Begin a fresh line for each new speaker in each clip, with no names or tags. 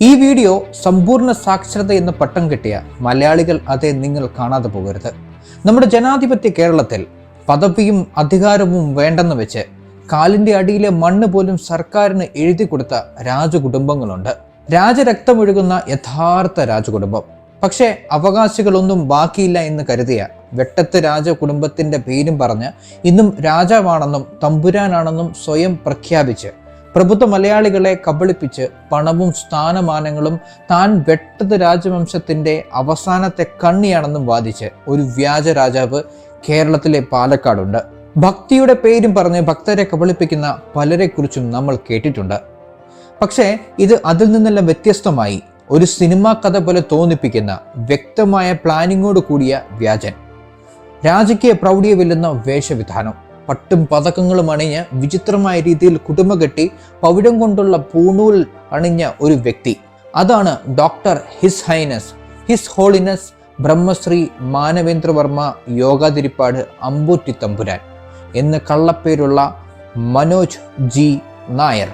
ഈ വീഡിയോ സമ്പൂർണ സാക്ഷരത എന്ന പട്ടം കിട്ടിയ മലയാളികൾ അതെ നിങ്ങൾ കാണാതെ പോകരുത്. നമ്മുടെ ജനാധിപത്യ കേരളത്തിൽ പദവിയും അധികാരവും വേണ്ടെന്ന് വെച്ച് കാലിന്റെ അടിയിലെ മണ്ണ് പോലും സർക്കാരിന് എഴുതി കൊടുത്ത രാജകുടുംബങ്ങളുണ്ട്. രാജരക്തമൊഴുകുന്ന യഥാർത്ഥ രാജകുടുംബം. പക്ഷേ അവകാശികളൊന്നും ബാക്കിയില്ല എന്ന് കരുതിയ വെട്ടത്ത് രാജകുടുംബത്തിന്റെ പേരും പറഞ്ഞ് ഇന്നും രാജാവാണെന്നും തമ്പുരാനാണെന്നും സ്വയം പ്രഖ്യാപിച്ച് പ്രബുദ്ധ മലയാളികളെ കബളിപ്പിച്ച് പണവും സ്ഥാനമാനങ്ങളും താൻ വെട്ടത് രാജവംശത്തിന്റെ അവസാനത്തെ കണ്ണിയാണെന്നും വാദിച്ച് ഒരു വ്യാജ രാജാവ് കേരളത്തിലെ പാലക്കാടുണ്ട്. ഭക്തിയുടെ പേരും പറഞ്ഞ് ഭക്തരെ കബളിപ്പിക്കുന്ന പലരെക്കുറിച്ചും നമ്മൾ കേട്ടിട്ടുണ്ട്. പക്ഷേ ഇത് അതിൽ നിന്നെല്ലാം വ്യത്യസ്തമായി ഒരു സിനിമാ കഥ പോലെ തോന്നിപ്പിക്കുന്ന വ്യക്തമായ പ്ലാനിങ്ങോട് കൂടിയ വ്യാജൻ. രാജകീയ പ്രൗഢിയെ വെല്ലുന്ന വേഷവിധാനം. പട്ടും പതക്കങ്ങളും അണിഞ്ഞ് വിചിത്രമായ രീതിയിൽ കുടുംബ കെട്ടി പവിഴം കൊണ്ടുള്ള പൂണൂൽ അണിഞ്ഞ ഒരു വ്യക്തി. അതാണ് doctor his highness. His holiness Brahmashri Manavendravarma Yogathirippad Ambootti Thampuran എന്ന് കള്ളപ്പേരുള്ള മനോജ് ജി. നായർ.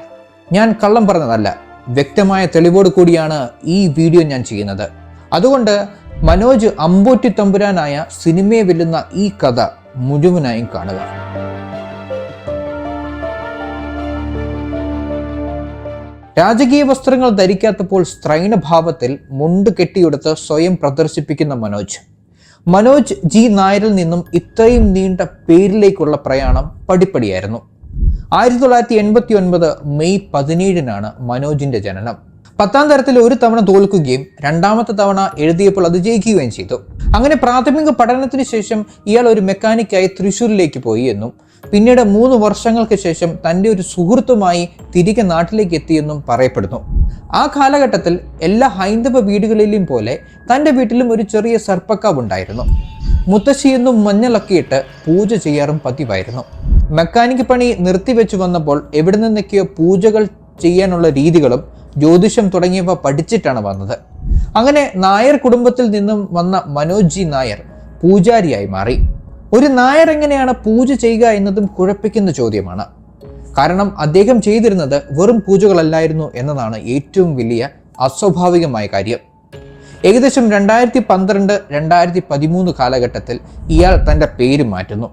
ഞാൻ കള്ളം പറഞ്ഞതല്ല വ്യക്തമായ തെളിവോട് കൂടിയാണ് ഈ വീഡിയോ ഞാൻ ചെയ്യുന്നത്. അതുകൊണ്ട് മനോജ് അമ്പൂറ്റി തമ്പുരാനായ സിനിമയെ വെല്ലുന്ന ഈ കഥ മുഴുവനായും കാണുക. രാജകീയ വസ്ത്രങ്ങൾ ധരിക്കാത്തപ്പോൾ സ്ത്രൈണഭാവത്തിൽ മുണ്ട് കെട്ടിയെടുത്ത് സ്വയം പ്രദർശിപ്പിക്കുന്ന മനോജ്. മനോജ് ജി നായരിൽ നിന്നും ഇത്രയും നീണ്ട പേരിലേക്കുള്ള പ്രയാണം പടിപ്പടിയായിരുന്നു. ആയിരത്തി തൊള്ളായിരത്തി എൺപത്തി ഒൻപത് മെയ് പതിനേഴിനാണ് മനോജിന്റെ ജനനം. പത്താം തരത്തിൽ ഒരു തവണ തോൽക്കുകയും രണ്ടാമത്തെ തവണ എഴുതിയപ്പോൾ അത് ജയിക്കുകയും ചെയ്തു. അങ്ങനെ പ്രാഥമിക പഠനത്തിന് ശേഷം ഇയാൾ ഒരു മെക്കാനിക്കായി തൃശ്ശൂരിലേക്ക് പോയി എന്നും പിന്നീട് മൂന്ന് വർഷങ്ങൾക്ക് ശേഷം തന്റെ ഒരു സുഹൃത്തുമായി തിരികെ നാട്ടിലേക്ക് എത്തിയെന്നും പറയപ്പെടുന്നു. ആ കാലഘട്ടത്തിൽ എല്ലാ ഹൈന്ദവ വീടുകളിലും പോലെ തന്റെ വീട്ടിലും ഒരു ചെറിയ സർപ്പക്കാവ് ഉണ്ടായിരുന്നു. മുത്തശ്ശിയെന്നും മഞ്ഞളൊക്കെ ഇട്ട് പൂജ ചെയ്യാറും പതിവായിരുന്നു. മെക്കാനിക് പണി നിർത്തിവെച്ചു വന്നപ്പോൾ എവിടെ നിന്നൊക്കെയോ പൂജകൾ ചെയ്യാനുള്ള രീതികളും ജ്യോതിഷം തുടങ്ങിയവ പഠിച്ചിട്ടാണ് വന്നത്. അങ്ങനെ നായർ കുടുംബത്തിൽ നിന്നും വന്ന മനോജ് ജി നായർ പൂജാരിയായി മാറി. ഒരു നായർ എങ്ങനെയാണ് പൂജ ചെയ്യുക എന്നതും കുഴപ്പിക്കുന്ന ചോദ്യമാണ്. കാരണം അദ്ദേഹം ചെയ്തിരുന്നത് വെറും പൂജകളല്ലായിരുന്നു എന്നതാണ് ഏറ്റവും വലിയ അസ്വാഭാവികമായ കാര്യം. ഏകദേശം രണ്ടായിരത്തി പന്ത്രണ്ട് രണ്ടായിരത്തി പതിമൂന്ന് കാലഘട്ടത്തിൽ ഇയാൾ തന്റെ പേര് മാറ്റുന്നു.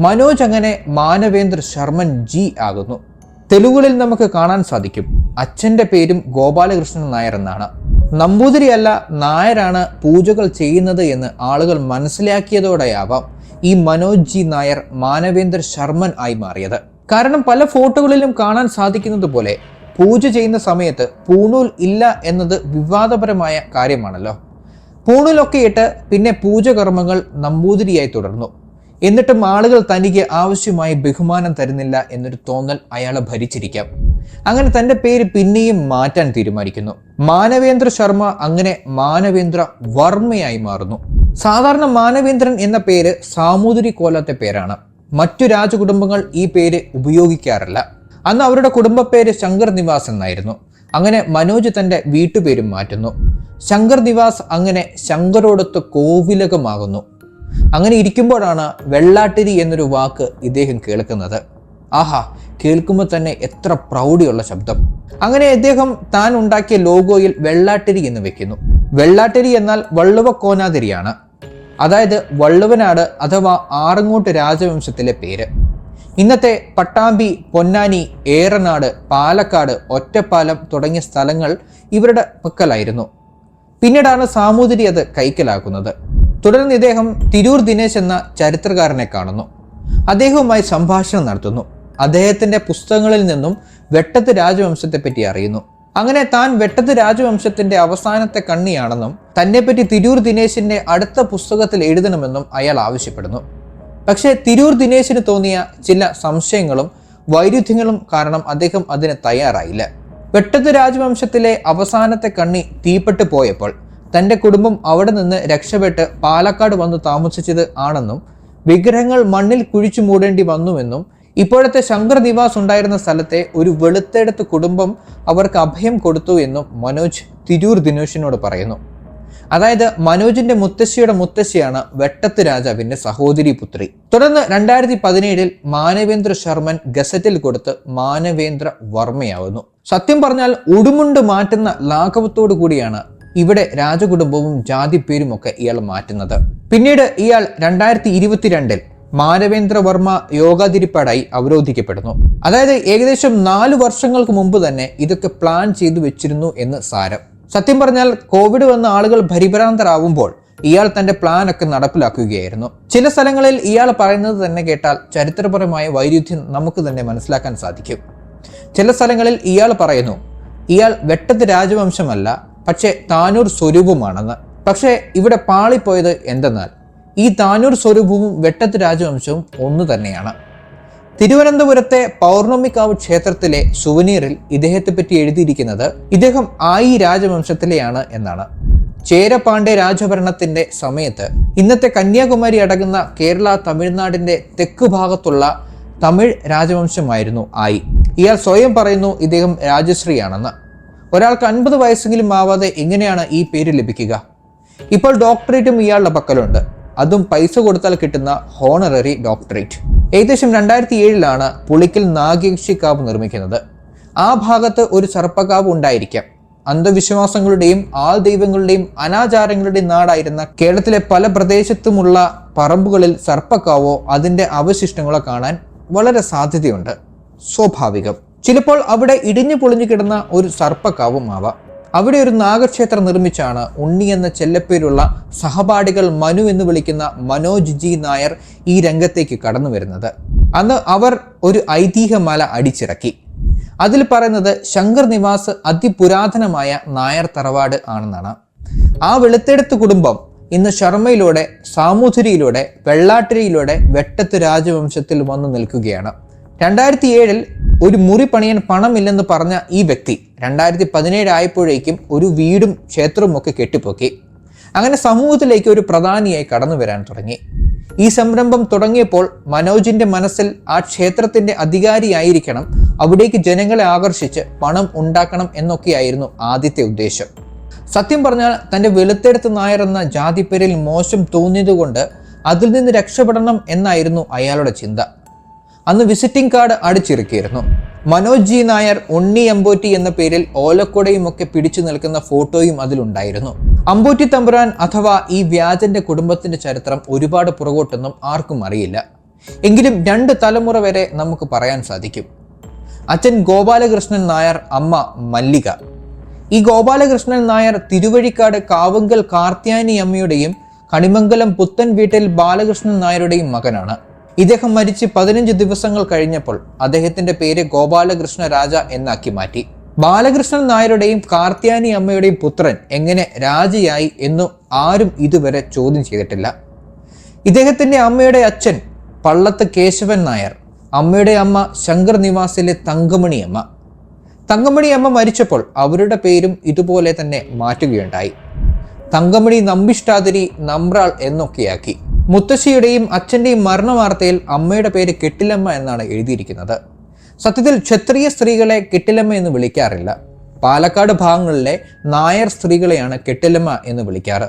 മനോജ് അങ്ങനെ മാനവേന്ദ്ര ശർമ്മൻ ജി ആകുന്നു. തെലുഗുകളിൽ നമുക്ക് കാണാൻ സാധിക്കും. അച്ഛന്റെ പേരും ഗോപാലകൃഷ്ണൻ നായർ എന്നാണ്. നമ്പൂതിരിയല്ല നായരാണ് പൂജകൾ ചെയ്യുന്നത് എന്ന് ആളുകൾ മനസ്സിലാക്കിയതോടെയാവാം ഈ മനോജ് ജി നായർ മാനവേന്ദ്ര ശർമ്മൻ ആയി മാറിയത്. കാരണം പല ഫോട്ടോകളിലും കാണാൻ സാധിക്കുന്നത് പോലെ പൂജ ചെയ്യുന്ന സമയത്ത് പൂണൂൽ ഇല്ല എന്നത് വിവാദപരമായ കാര്യമാണല്ലോ. പൂണൂലൊക്കെ ഇട്ട് പിന്നെ പൂജകർമ്മങ്ങൾ നമ്പൂതിരിയായി തുടർന്നു. എന്നിട്ടും ആളുകൾ തനിക്ക് ആവശ്യമായ ബഹുമാനം തരുന്നില്ല എന്നൊരു തോന്നൽ അയാളെ ഭരിച്ചിരിക്കാം. അങ്ങനെ തന്റെ പേര് പിന്നെയും മാറ്റാൻ തീരുമാനിക്കുന്നു. മാനവേന്ദ്ര ശർമ്മ അങ്ങനെ മാനവേന്ദ്ര വർമ്മയായി മാറുന്നു. സാധാരണ മാനവേന്ദ്രൻ എന്ന പേര് സാമൂതിരി കോലത്തെ പേരാണ്. മറ്റു രാജകുടുംബങ്ങൾ ഈ പേര് ഉപയോഗിക്കാറില്ല. അന്ന് അവരുടെ കുടുംബ പേര് ശങ്കർ നിവാസ് എന്നായിരുന്നു. അങ്ങനെ മനോജ് തന്റെ വീട്ടുപേരും മാറ്റുന്നു. ശങ്കർ നിവാസ് അങ്ങനെ ശങ്കരോടൊത്ത് കോവിലകമാകുന്നു. അങ്ങനെ ഇരിക്കുമ്പോഴാണ് വെള്ളാട്ടിരി എന്നൊരു വാക്ക് ഇദ്ദേഹം കേൾക്കുന്നത്. ആഹാ കേൾക്കുമ്പോൾ തന്നെ എത്ര പ്രൗഢിയുള്ള ശബ്ദം. അങ്ങനെ അദ്ദേഹം താൻ ഉണ്ടാക്കിയ ലോഗോയിൽ വെള്ളാട്ടിരി എന്ന് വെക്കുന്നു. വെള്ളാട്ടിരി എന്നാൽ വള്ളുവ കോനാതിരിയാണ്. അതായത് വള്ളുവനാട് അഥവാ ആറങ്ങോട്ട് രാജവംശത്തിലെ പേര്. ഇന്നത്തെ പട്ടാമ്പി പൊന്നാനി ഏറനാട് പാലക്കാട് ഒറ്റപ്പാലം തുടങ്ങിയ സ്ഥലങ്ങൾ ഇവരുടെ പക്കലായിരുന്നു. പിന്നീടാണ് സാമൂതിരി അത് കൈക്കലാക്കുന്നത്. തുടർന്ന് ഇദ്ദേഹം തിരൂർ ദിനേശ് എന്ന ചരിത്രകാരനെ കാണുന്നു. അദ്ദേഹവുമായി സംഭാഷണം നടത്തുന്നു. അദ്ദേഹത്തിന്റെ പുസ്തകങ്ങളിൽ നിന്നും വെട്ടത്ത് രാജവംശത്തെപ്പറ്റി അറിയുന്നു. അങ്ങനെ താൻ വെട്ടത്ത് രാജവംശത്തിന്റെ അവസാനത്തെ കണ്ണിയാണെന്നും തന്നെപ്പറ്റി തിരൂർ ദിനേശിന്റെ അടുത്ത പുസ്തകത്തിൽ എഴുതണമെന്നും അയാൾ ആവശ്യപ്പെടുന്നു. പക്ഷേ തിരൂർ ദിനേശിന് തോന്നിയ ചില സംശയങ്ങളും വൈരുദ്ധ്യങ്ങളും കാരണം അദ്ദേഹം അതിന് തയ്യാറായില്ല. വെട്ടത്ത് രാജവംശത്തിലെ അവസാനത്തെ കണ്ണി തീപ്പെട്ട് പോയപ്പോൾ തന്റെ കുടുംബം അവിടെ നിന്ന് രക്ഷപ്പെട്ട് പാലക്കാട് വന്ന് താമസിച്ചത് ആണെന്നും വിഗ്രഹങ്ങൾ മണ്ണിൽ കുഴിച്ചു മൂടേണ്ടി വന്നുവെന്നും ഇപ്പോഴത്തെ ശങ്കർ നിവാസ് ഉണ്ടായിരുന്ന സ്ഥലത്തെ ഒരു വെളുത്തെടുത്ത് കുടുംബം അവർക്ക് അഭയം കൊടുത്തു എന്നും മനോജ് തിരൂർ ദിനേശിനോട് പറയുന്നു. അതായത് മനോജിന്റെ മുത്തശ്ശിയുടെ മുത്തശ്ശിയാണ് വെട്ടത്ത് രാജാവിന്റെ സഹോദരി പുത്രി. തുടർന്ന് രണ്ടായിരത്തി പതിനേഴിൽ മാനവേന്ദ്ര ശർമ്മൻ ഗസറ്റിൽ കൊടുത്ത് മാനവേന്ദ്ര വർമ്മയാവുന്നു. സത്യം പറഞ്ഞാൽ ഉടുമുണ്ട് മാറ്റുന്ന ലാഘവത്തോടു കൂടിയാണ് ഇവിടെ രാജകുടുംബവും ജാതിപ്പേരുമൊക്കെ ഇയാൾ മാറ്റുന്നത്. പിന്നീട് ഇയാൾ രണ്ടായിരത്തി ഇരുപത്തിരണ്ടിൽ മാനവേന്ദ്രവർമ്മ യോഗാതിരിപ്പാടായി അവരോധിക്കപ്പെടുന്നു. അതായത് ഏകദേശം നാല് വർഷങ്ങൾക്ക് മുമ്പ് തന്നെ ഇതൊക്കെ പ്ലാൻ ചെയ്തു വെച്ചിരുന്നു എന്ന് സാരം. സത്യം പറഞ്ഞാൽ കോവിഡ് വന്ന ആളുകൾ ഭരിഭ്രാന്തരാകുമ്പോൾ ഇയാൾ തന്റെ പ്ലാൻ ഒക്കെ നടപ്പിലാക്കുകയായിരുന്നു. ചില സ്ഥലങ്ങളിൽ ഇയാൾ പറയുന്നത് തന്നെ കേട്ടാൽ ചരിത്രപരമായ വൈരുദ്ധ്യം നമുക്ക് തന്നെ മനസ്സിലാക്കാൻ സാധിക്കും. ചില സ്ഥലങ്ങളിൽ ഇയാൾ പറയുന്നു ഇയാൾ വെട്ടത്ത് രാജവംശമല്ല പക്ഷേ താനൂർ സ്വരൂപമാണെന്ന്. പക്ഷേ ഇവിടെ പാളിപ്പോയത് എന്തെന്നാൽ ഈ താനൂർ സ്വരൂപവും വെട്ടത്ത് രാജവംശവും ഒന്നു തന്നെയാണ്. തിരുവനന്തപുരത്തെ പൗർണമിക്കാവ് ക്ഷേത്രത്തിലെ സുവനീറിൽ ഇദ്ദേഹത്തെ പറ്റി എഴുതിയിരിക്കുന്നത് ഇദ്ദേഹം ആയി രാജവംശത്തിലെയാണ് എന്നാണ്. ചേരപാണ്ഡ്യ രാജഭരണത്തിന്റെ സമയത്ത് ഇന്നത്തെ കന്യാകുമാരി അടങ്ങുന്ന കേരള തമിഴ്നാടിന്റെ തെക്ക് ഭാഗത്തുള്ള തമിഴ് രാജവംശമായിരുന്നു ആയി. ഇയാൾ സ്വയം പറയുന്നു ഇദ്ദേഹം രാജശ്രീയാണെന്ന്. ഒരാൾക്ക് അൻപത് വയസ്സെങ്കിലും ആവാതെ എങ്ങനെയാണ് ഈ പേര് ലഭിക്കുക? ഇപ്പോൾ ഡോക്ടറേറ്റും ഇയാളുടെ പക്കലുണ്ട്. അതും പൈസ കൊടുത്താൽ കിട്ടുന്ന ഹോണററി ഡോക്ടറേറ്റ്. ഏകദേശം രണ്ടായിരത്തി ഏഴിലാണ് പുളിക്കൽ നാഗേക്ഷിക്കാവ് നിർമ്മിക്കുന്നത്. ആ ഭാഗത്ത് ഒരു സർപ്പകാവ് ഉണ്ടായിരിക്കാം. അന്ധവിശ്വാസങ്ങളുടെയും ആൾ ദൈവങ്ങളുടെയും അനാചാരങ്ങളുടെയും നാടായിരുന്ന കേരളത്തിലെ പല പ്രദേശത്തുമുള്ള പറമ്പുകളിൽ സർപ്പക്കാവോ അതിന്റെ അവശിഷ്ടങ്ങളോ കാണാൻ വളരെ സാധ്യതയുണ്ട്. സ്വാഭാവികം. ചിലപ്പോൾ അവിടെ ഇടിഞ്ഞു പൊളിഞ്ഞു കിടന്ന ഒരു സർപ്പക്കാവും ആവാം അവിടെ ഒരു നാഗക്ഷേത്രം നിർമ്മിച്ചാണ് ഉണ്ണി എന്ന ചെല്ലപ്പേരുള്ള സഹപാഠികൾ മനു എന്ന് വിളിക്കുന്ന മനോജ് ജി നായർ ഈ രംഗത്തേക്ക് കടന്നു വരുന്നത്. അന്ന് അവർ ഒരു ഐതിഹ്യമല അടിച്ചിറക്കി. അതിൽ പറയുന്നത് ശങ്കർ നിവാസ് അതിപുരാതനമായ നായർ തറവാട് ആണെന്നാണ്. ആ വെളുത്തെടുത്ത് കുടുംബം ഇന്ന് ശർമ്മയിലൂടെ സാമൂതിരിയിലൂടെ വെള്ളാട്ടിരിയിലൂടെ വെട്ടത്ത് രാജവംശത്തിൽ വന്നു നിൽക്കുകയാണ്. രണ്ടായിരത്തി ഏഴിൽ ഒരു മുറി പണിയാൻ പണമില്ലെന്ന് പറഞ്ഞ ഈ വ്യക്തി രണ്ടായിരത്തി പതിനേഴ് ആയപ്പോഴേക്കും ഒരു വീടും ക്ഷേത്രവും ഒക്കെ കെട്ടിപ്പൊക്കി. അങ്ങനെ സമൂഹത്തിലേക്ക് ഒരു പ്രധാനിയായി കടന്നു വരാൻ തുടങ്ങി. ഈ സംരംഭം തുടങ്ങിയപ്പോൾ മനോജിന്റെ മനസ്സിൽ ആ ക്ഷേത്രത്തിന്റെ അധികാരിയായിരിക്കണം അവിടേക്ക് ജനങ്ങളെ ആകർഷിച്ച് പണം ഉണ്ടാക്കണം എന്നൊക്കെയായിരുന്നു ആദ്യത്തെ ഉദ്ദേശം. സത്യം പറഞ്ഞാൽ തന്റെ വെളുത്തെടുത്ത് നായർ എന്ന ജാതിപ്പേരിൽ മോശം തോന്നിയതുകൊണ്ട് അതിൽ നിന്ന് രക്ഷപ്പെടണം എന്നായിരുന്നു അയാളുടെ ചിന്ത. അന്ന് വിസിറ്റിംഗ് കാർഡ് അടിച്ചിറക്കിയിരുന്നു. മനോജ് ജി നായർ ഉണ്ണി അമ്പോറ്റി എന്ന പേരിൽ ഓലക്കുടയും ഒക്കെ പിടിച്ചു നിൽക്കുന്ന ഫോട്ടോയും അതിലുണ്ടായിരുന്നു. അമ്പോറ്റി തമ്പുരാൻ അഥവാ ഈ വ്യാജന്റെ കുടുംബത്തിന്റെ ചരിത്രം ഒരുപാട് പുറകോട്ടൊന്നും ആർക്കും അറിയില്ല. എങ്കിലും രണ്ട് തലമുറ വരെ നമുക്ക് പറയാൻ സാധിക്കും. അച്ഛൻ ഗോപാലകൃഷ്ണൻ നായർ അമ്മ മല്ലിക. ഈ ഗോപാലകൃഷ്ണൻ നായർ തിരുവഴിക്കാട് കാവുങ്കൽ കാർത്യാനി അമ്മയുടെയും കണിമംഗലം പുത്തൻ വീട്ടിൽ ബാലകൃഷ്ണൻ നായരുടെയും മകനാണ്. ഇദ്ദേഹം മരിച്ച് പതിനഞ്ച് ദിവസങ്ങൾ കഴിഞ്ഞപ്പോൾ അദ്ദേഹത്തിന്റെ പേര് ഗോപാലകൃഷ്ണ രാജ എന്നാക്കി മാറ്റി. ബാലകൃഷ്ണൻ നായരുടെയും കാർത്യാനി അമ്മയുടെയും പുത്രൻ എങ്ങനെ രാജയായി എന്നു ആരും ഇതുവരെ ചോദ്യം ചെയ്തിട്ടില്ല. ഇദ്ദേഹത്തിന്റെ അമ്മയുടെ അച്ഛൻ പള്ളത്ത് കേശവൻ നായർ അമ്മയുടെ അമ്മ ശങ്കർ നിവാസിലെ തങ്കമണി അമ്മ തങ്കമണി അമ്മ മരിച്ചപ്പോൾ അവരുടെ പേരും ഇതുപോലെ തന്നെ മാറ്റുകയുണ്ടായി. തങ്കമണി നമ്പിഷ്ടാതിരി നമ്പ്രാൾ എന്നൊക്കെയാക്കി. മുത്തശ്ശിയുടെയും അച്ഛന്റെയും മരണ വാർത്തയിൽ അമ്മയുടെ പേര് കെട്ടിലമ്മ എന്നാണ് എഴുതിയിരിക്കുന്നത്. സത്യത്തിൽ ക്ഷത്രിയ സ്ത്രീകളെ കെട്ടിലമ്മ എന്ന് വിളിക്കാറില്ല. പാലക്കാട് ഭാഗങ്ങളിലെ നായർ സ്ത്രീകളെയാണ് കെട്ടിലമ്മ എന്ന് വിളിക്കാറ്.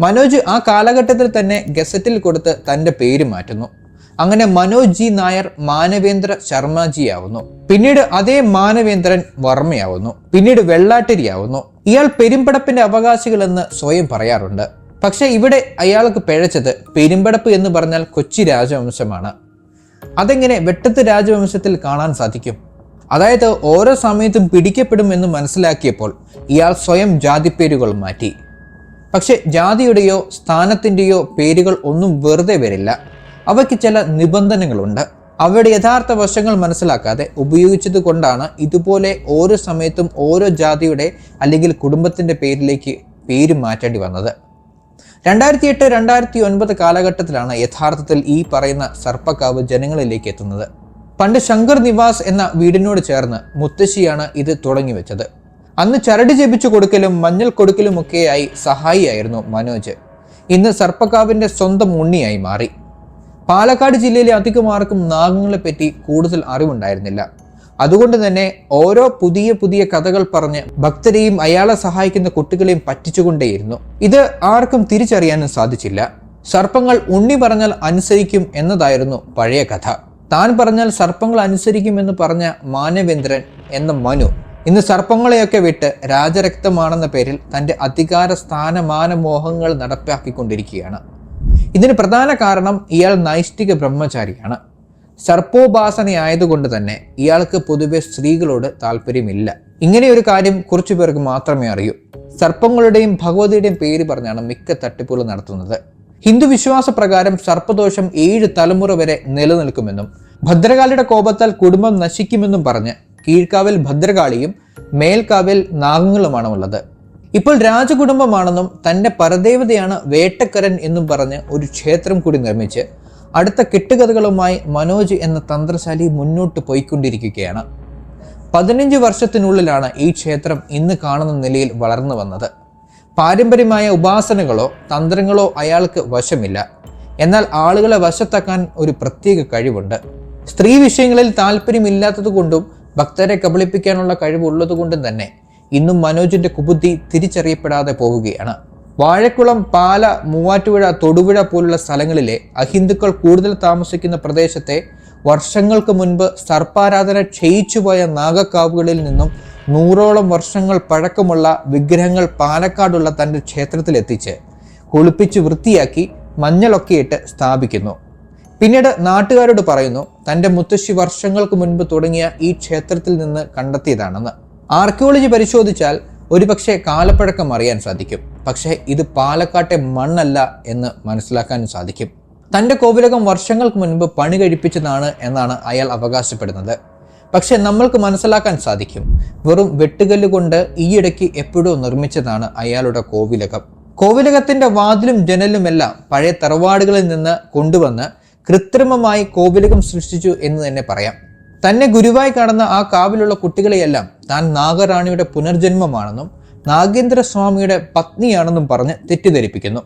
മനോജ് ആ കാലഘട്ടത്തിൽ തന്നെ ഗസറ്റിൽ കൊടുത്ത് തന്റെ പേര് മാറ്റുന്നു. അങ്ങനെ മനോജ് ജി നായർ മാനവേന്ദ്ര ശർമ്മജിയാവുന്നു. പിന്നീട് അതേ മാനവേന്ദ്രൻ വർമ്മയാവുന്നു. പിന്നീട് വെള്ളാട്ടിരിയാവുന്നു. ഇയാൾ പെരുമ്പടപ്പിന്റെ അവകാശികൾ എന്ന് സ്വയം പറയാറുണ്ട്. പക്ഷെ ഇവിടെ അയാൾക്ക് പിഴച്ചത് പെരുമ്പടപ്പ് എന്ന് പറഞ്ഞാൽ കൊച്ചി രാജവംശമാണ്. അതെങ്ങനെ വെട്ടത്ത് രാജവംശത്തിൽ കാണാൻ സാധിക്കും? അതായത് ഓരോ സമയത്തും പിടിക്കപ്പെടും എന്ന് മനസ്സിലാക്കിയപ്പോൾ ഇയാൾ സ്വയം ജാതിപ്പേരുകൾ മാറ്റി. പക്ഷെ ജാതിയുടെയോ സ്ഥാനത്തിന്റെയോ പേരുകൾ ഒന്നും വെറുതെ വരില്ല. അവയ്ക്ക് ചില നിബന്ധനകളുണ്ട്. അവയുടെ യഥാർത്ഥ വശങ്ങൾ മനസ്സിലാക്കാതെ ഉപയോഗിച്ചത് കൊണ്ടാണ് ഇതുപോലെ ഓരോ സമയത്തും ഓരോ ജാതിയുടെ അല്ലെങ്കിൽ കുടുംബത്തിന്റെ പേരിലേക്ക് പേര് മാറ്റേണ്ടി വന്നത്. രണ്ടായിരത്തി എട്ട് രണ്ടായിരത്തി ഒൻപത് കാലഘട്ടത്തിലാണ് യഥാർത്ഥത്തിൽ ഈ പറയുന്ന സർപ്പക്കാവ് ജനങ്ങളിലേക്ക് എത്തുന്നത്. പണ്ട് ശങ്കർ നിവാസ് എന്ന വീടിനോട് ചേർന്ന് മുത്തശ്ശിയാണ് ഇത് തുടങ്ങി വെച്ചത്. അന്ന് ചരട് ജപിച്ചു കൊടുക്കലും മഞ്ഞൾ കൊടുക്കലും ഒക്കെയായി സഹായിയായിരുന്നു മനോജ്. ഇന്ന് സർപ്പക്കാവിന്റെ സ്വന്തം ഉണ്ണിയായി മാറി. പാലക്കാട് ജില്ലയിലെ അധികമാർക്കും നാഗങ്ങളെ പറ്റി കൂടുതൽ അറിവുണ്ടായിരുന്നില്ല. അതുകൊണ്ട് തന്നെ ഓരോ പുതിയ പുതിയ കഥകൾ പറഞ്ഞ് ഭക്തരെയും അയാളെ സഹായിക്കുന്ന കുട്ടികളെയും പറ്റിച്ചുകൊണ്ടേയിരുന്നു. ഇത് ആർക്കും തിരിച്ചറിയാനും സാധിച്ചില്ല. സർപ്പങ്ങൾ ഉണ്ണി പറഞ്ഞാൽ അനുസരിക്കും എന്നതായിരുന്നു പഴയ കഥ. താൻ പറഞ്ഞാൽ സർപ്പങ്ങൾ അനുസരിക്കുമെന്ന് പറഞ്ഞ മാനവേന്ദ്രൻ എന്ന മനു ഇന്ന് സർപ്പങ്ങളെയൊക്കെ വിട്ട് രാജരക്തമാണെന്ന പേരിൽ തന്റെ അധികാര സ്ഥാനമാന മോഹങ്ങൾ നടപ്പാക്കിക്കൊണ്ടിരിക്കുകയാണ്. ഇതിന് പ്രധാന കാരണം ഇയാൾ നൈഷ്ഠിക ബ്രഹ്മചാരിയാണ്. സർപ്പോപാസനയായതുകൊണ്ട് തന്നെ ഇയാൾക്ക് പൊതുവെ സ്ത്രീകളോട് താല്പര്യമില്ല. ഇങ്ങനെ ഒരു കാര്യം കുറച്ചു പേർക്ക് മാത്രമേ അറിയൂ. സർപ്പങ്ങളുടെയും ഭഗവതിയുടെയും പേര് പറഞ്ഞാണ് മിക്ക തട്ടിപ്പുകൾ നടത്തുന്നത്. ഹിന്ദു വിശ്വാസ പ്രകാരം സർപ്പദോഷം ഏഴ് തലമുറ വരെ നിലനിൽക്കുമെന്നും ഭദ്രകാളിയുടെ കോപത്താൽ കുടുംബം നശിക്കുമെന്നും പറഞ്ഞ് കീഴ്ക്കാവിൽ ഭദ്രകാളിയും മേൽക്കാവിൽ നാഗങ്ങളുമാണ് ഉള്ളത്. ഇപ്പോൾ രാജകുടുംബമാണെന്നും തന്റെ പരദേവതയാണ് വേട്ടക്കരൻ എന്നും പറഞ്ഞ് ഒരു ക്ഷേത്രം കൂടി നിർമ്മിച്ച് അടുത്ത കെട്ടുകഥകളുമായി മനോജ് എന്ന തന്ത്രശാലി മുന്നോട്ട് പോയിക്കൊണ്ടിരിക്കുകയാണ്. പതിനഞ്ച് വർഷത്തിനുള്ളിലാണ് ഈ ക്ഷേത്രം ഇന്ന് കാണുന്ന നിലയിൽ വളർന്നു വന്നത്. പാരമ്പര്യമായ ഉപാസനകളോ തന്ത്രങ്ങളോ അയാൾക്ക് വശമില്ല. എന്നാൽ ആളുകളെ വശത്താക്കാൻ ഒരു പ്രത്യേക കഴിവുണ്ട്. സ്ത്രീ വിഷയങ്ങളിൽ താല്പര്യമില്ലാത്തതുകൊണ്ടും ഭക്തരെ കബളിപ്പിക്കാനുള്ള കഴിവുള്ളതുകൊണ്ടും തന്നെ ഇന്നും മനോജിന്റെ കുബുദ്ധി തിരിച്ചറിയപ്പെടാതെ പോവുകയാണ് വാഴക്കുളം പാല മൂവാറ്റുപുഴ തൊടുപുഴ പോലുള്ള സ്ഥലങ്ങളിലെ അഹിന്ദുക്കൾ കൂടുതൽ താമസിക്കുന്ന പ്രദേശത്തെ വർഷങ്ങൾക്ക് മുൻപ് സർപ്പാരാധന ക്ഷയിച്ചുപോയ നാഗക്കാവുകളിൽ നിന്നും നൂറോളം വർഷങ്ങൾ പഴക്കമുള്ള വിഗ്രഹങ്ങൾ പാലക്കാടുള്ള തന്റെ ക്ഷേത്രത്തിലെത്തിച്ച് കുളിപ്പിച്ച് വൃത്തിയാക്കി മഞ്ഞളൊക്കെയിട്ട് സ്ഥാപിക്കുന്നു. പിന്നീട് നാട്ടുകാരോട് പറയുന്നു തന്റെ മുത്തശ്ശി വർഷങ്ങൾക്ക് മുൻപ് തുടങ്ങിയ ഈ ക്ഷേത്രത്തിൽ നിന്ന് കണ്ടെത്തിയതാണെന്ന്. ആർക്കിയോളജി പരിശോധിച്ചാൽ ഒരുപക്ഷെ കാലപ്പഴക്കം അറിയാൻ സാധിക്കും. പക്ഷേ ഇത് പാലക്കാട്ടെ മണ്ണല്ല എന്ന് മനസ്സിലാക്കാൻ സാധിക്കും. തന്റെ കോവിലകം വർഷങ്ങൾക്ക് മുൻപ് പണി കഴിപ്പിച്ചതാണ് എന്നാണ് അയാൾ അവകാശപ്പെടുന്നത്. പക്ഷെ നമ്മൾക്ക് മനസ്സിലാക്കാൻ സാധിക്കും. വെറും വെട്ടുകല്ല് കൊണ്ട് ഈയിടയ്ക്ക് എപ്പോഴോ നിർമ്മിച്ചതാണ് അയാളുടെ കോവിലകം. കോവിലകത്തിന്റെ വാതിലും ജനലുമെല്ലാം പഴയ തറവാടുകളിൽ നിന്ന് കൊണ്ടുവന്ന് കൃത്രിമമായി കോവിലകം സൃഷ്ടിച്ചു എന്ന് തന്നെ പറയാം. തന്നെ ഗുരുവായി കാണുന്ന ആ കാവിലുള്ള കുട്ടികളെയെല്ലാം താൻ നാഗറാണിയുടെ പുനർജന്മമാണെന്നും നാഗേന്ദ്ര സ്വാമിയുടെ പത്നിയാണെന്നും പറഞ്ഞ് തെറ്റിദ്ധരിപ്പിക്കുന്നു.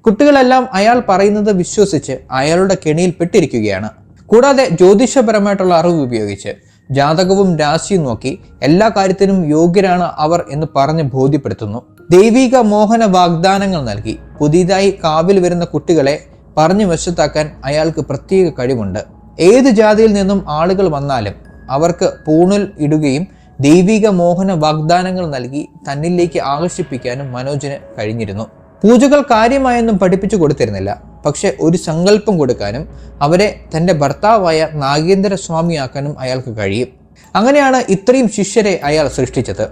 കുട്ടികളെല്ലാം അയാൾ പറയുന്നത് വിശ്വസിച്ച് അയാളുടെ കെണിയിൽ പെട്ടിരിക്കുകയാണ്. കൂടാതെ ജ്യോതിഷപരമായിട്ടുള്ള അറിവ് ഉപയോഗിച്ച് ജാതകവും രാശിയും നോക്കി എല്ലാ കാര്യത്തിനും യോഗ്യരാണ് അവർ എന്ന് പറഞ്ഞ് ബോധ്യപ്പെടുത്തുന്നു. ദൈവിക മോഹന വാഗ്ദാനങ്ങൾ നൽകി പുതിയതായി കാവിൽ വരുന്ന കുട്ടികളെ പറഞ്ഞു വശത്താക്കാൻ അയാൾക്ക് പ്രത്യേക കഴിവുണ്ട്. ഏത് ജാതിയിൽ നിന്നും ആളുകൾ വന്നാലും അവർക്ക് പൂണിൽ ഇടുകയും ദൈവിക മോഹന വാഗ്ദാനങ്ങൾ നൽകി തന്നിലേക്ക് ആകർഷിപ്പിക്കാനും മനോജിന് കഴിഞ്ഞിരുന്നു. പൂജകൾ കാര്യമായൊന്നും പഠിപ്പിച്ചു കൊടുത്തിരുന്നില്ല. പക്ഷെ ഒരു സങ്കല്പം കൊടുക്കാനും അവരെ തന്റെ ഭർത്താവായ നാഗേന്ദ്ര സ്വാമിയാക്കാനും അയാൾക്ക് കഴിയും. അങ്ങനെയാണ് ഇത്രയും ശിഷ്യരെ അയാൾ സൃഷ്ടിച്ചത്.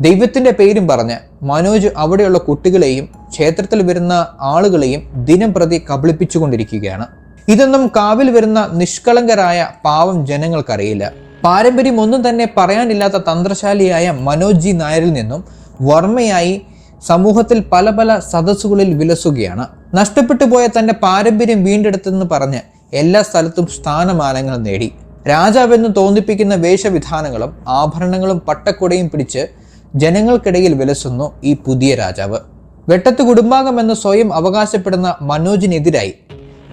ദൈവത്തിന്റെ പേരും പറഞ്ഞ് മനോജ് അവിടെയുള്ള കുട്ടികളെയും ക്ഷേത്രത്തിൽ വരുന്ന ആളുകളെയും ദിനം പ്രതി കബളിപ്പിച്ചുകൊണ്ടിരിക്കുകയാണ്. ഇതൊന്നും കാവിൽ വരുന്ന നിഷ്കളങ്കരായ പാവം ജനങ്ങൾക്കറിയില്ല. പാരമ്പര്യം ഒന്നും തന്നെ പറയാനില്ലാത്ത തന്ത്രശാലിയായ മനോജ് ജി നായരിൽ നിന്നും വർമ്മയായി സമൂഹത്തിൽ പല പല സദസ്സുകളിൽ വിലസുകയാണ്. നഷ്ടപ്പെട്ടു പോയ തന്റെ പാരമ്പര്യം വീണ്ടെടുത്തെന്ന് പറഞ്ഞ് എല്ലാ സ്ഥലത്തും സ്ഥാനമാനങ്ങൾ നേടി. രാജാവെന്ന് തോന്നിപ്പിക്കുന്ന വേഷവിധാനങ്ങളും ആഭരണങ്ങളും പട്ടക്കുടയും പിടിച്ച് ജനങ്ങൾക്കിടയിൽ വിലസുന്നു ഈ പുതിയ രാജാവ്. വെട്ടത്ത് കുടുംബാംഗം എന്ന് സ്വയം അവകാശപ്പെടുന്ന മനോജിനെതിരായി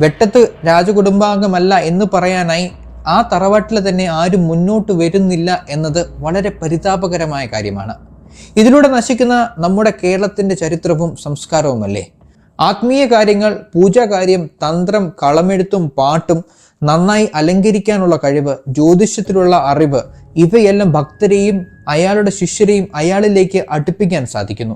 വെട്ടത്ത് രാജകുടുംബാംഗമല്ല എന്ന് പറയാനായി ആ തറവാട്ടിൽ തന്നെ ആരും മുന്നോട്ട് വരുന്നില്ല എന്നത് വളരെ പരിതാപകരമായ കാര്യമാണ്. ഇതിലൂടെ നശിക്കുന്ന നമ്മുടെ കേരളത്തിന്റെ ചരിത്രവും സംസ്കാരവുമല്ലേ? ആത്മീയ കാര്യങ്ങൾ പൂജാകാര്യം തന്ത്രം കളമെഴുത്തും പാട്ടും നന്നായി അലങ്കരിക്കാനുള്ള കഴിവ് ജ്യോതിഷത്തിലുള്ള അറിവ് ഇവയെല്ലാം ഭക്തരെയും അയാളുടെ ശിഷ്യരെയും അയാളിലേക്ക് അടുപ്പിക്കാൻ സാധിക്കുന്നു.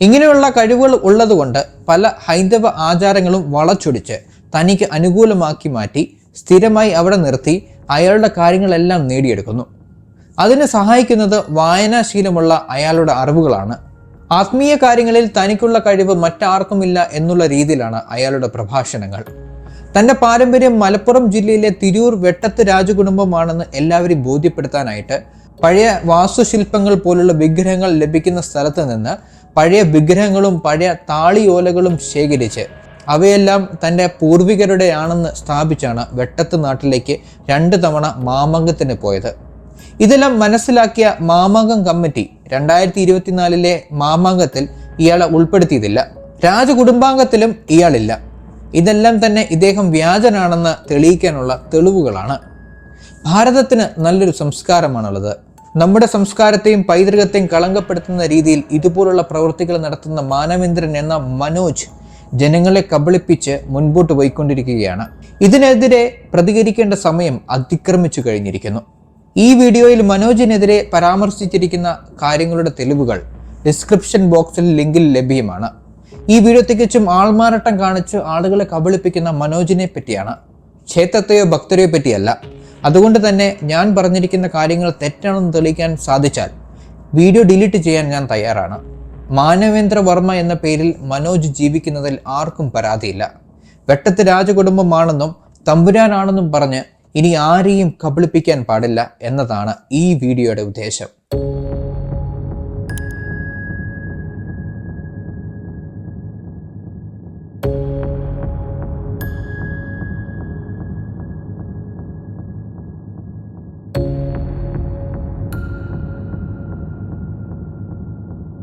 ഇങ്ങനെയുള്ള കഴിവുകൾ ഉള്ളതുകൊണ്ട് പല ഹൈന്ദവ ആചാരങ്ങളും വളച്ചൊടിച്ച് തനിക്ക് അനുകൂലമാക്കി മാറ്റി സ്ഥിരമായി അവിടെ നിർത്തി അയാളുടെ കാര്യങ്ങളെല്ലാം നേടിയെടുക്കുന്നു. അതിനെ സഹായിക്കുന്നത് വായനാശീലമുള്ള അയാളുടെ അറിവുകളാണ്. ആത്മീയ കാര്യങ്ങളിൽ തനിക്കുള്ള കഴിവ് മറ്റാർക്കുമില്ല എന്നുള്ള രീതിയിലാണ് അയാളുടെ പ്രഭാഷണങ്ങൾ. തന്റെ പാരമ്പര്യം മലപ്പുറം ജില്ലയിലെ തിരൂർ വെട്ടത്ത് രാജകുടുംബമാണെന്ന് എല്ലാവരെയും ബോധ്യപ്പെടുത്താനായിട്ട് പഴയ വാസ്തുശില്പങ്ങൾ പോലുള്ള വിഗ്രഹങ്ങൾ ലഭിക്കുന്ന സ്ഥലത്ത് നിന്ന് പഴയ വിഗ്രഹങ്ങളും പഴയ താളിയോലകളും ശേഖരിച്ച് അവയെല്ലാം തന്റെ പൂർവികരുടെയാണെന്ന് സ്ഥാപിച്ചാണ് വെട്ടത്ത് നാട്ടിലേക്ക് രണ്ട് തവണ മാമംഗത്തിന് പോയത്. ഇതെല്ലാം മനസ്സിലാക്കിയ മാമംഗം കമ്മിറ്റി രണ്ടായിരത്തി ഇരുപത്തിനാലിലെ മാമംഗത്തിൽ ഇയാളെ ഉൾപ്പെടുത്തിയതില്ല രാജകുടുംബാംഗത്തിലും ഇയാളില്ല. ഇതെല്ലാം തന്നെ ഇദ്ദേഹം വ്യാജനാണെന്ന് തെളിയിക്കാനുള്ള തെളിവുകളാണ്. ഭാരതത്തിന് നല്ലൊരു സംസ്കാരമാണുള്ളത്. നമ്മുടെ സംസ്കാരത്തെയും പൈതൃകത്തെയും കളങ്കപ്പെടുത്തുന്ന രീതിയിൽ ഇതുപോലുള്ള പ്രവൃത്തികൾ നടത്തുന്ന മാനവേന്ദ്രൻ എന്ന മനോജ് ജനങ്ങളെ കബളിപ്പിച്ച് മുൻപോട്ട് പോയിക്കൊണ്ടിരിക്കുകയാണ്. ഇതിനെതിരെ പ്രതികരിക്കേണ്ട സമയം അതിക്രമിച്ചു കഴിഞ്ഞിരിക്കുന്നു. ഈ വീഡിയോയിൽ മനോജിനെതിരെ പരാമർശിച്ചിരിക്കുന്ന കാര്യങ്ങളുടെ തെളിവുകൾ ഡിസ്ക്രിപ്ഷൻ ബോക്സിൽ ലിങ്കിൽ ലഭ്യമാണ്. ഈ വീഡിയോ തികച്ചും ആൾമാരട്ടം കാണിച്ച് ആളുകളെ കബളിപ്പിക്കുന്ന മനോജിനെ പറ്റിയാണ്. ക്ഷേത്രത്തെയോ ഭക്തരെയോ പറ്റിയല്ല. അതുകൊണ്ട് തന്നെ ഞാൻ പറഞ്ഞിരിക്കുന്ന കാര്യങ്ങൾ തെറ്റാണെന്ന് തെളിയിക്കാൻ സാധിച്ചാൽ വീഡിയോ ഡിലീറ്റ് ചെയ്യാൻ ഞാൻ തയ്യാറാണ്. മാനവേന്ദ്ര വർമ്മ എന്ന പേരിൽ മനോജ് ജീവിക്കുന്നതിൽ ആർക്കും പരാതിയില്ല. വെട്ടത്ത് രാജകുടുംബമാണെന്നും തമ്പുരാനാണെന്നും പറഞ്ഞ് ഇനി ആരെയും കബളിപ്പിക്കാൻ പാടില്ല എന്നതാണ് ഈ വീഡിയോയുടെ ഉദ്ദേശം.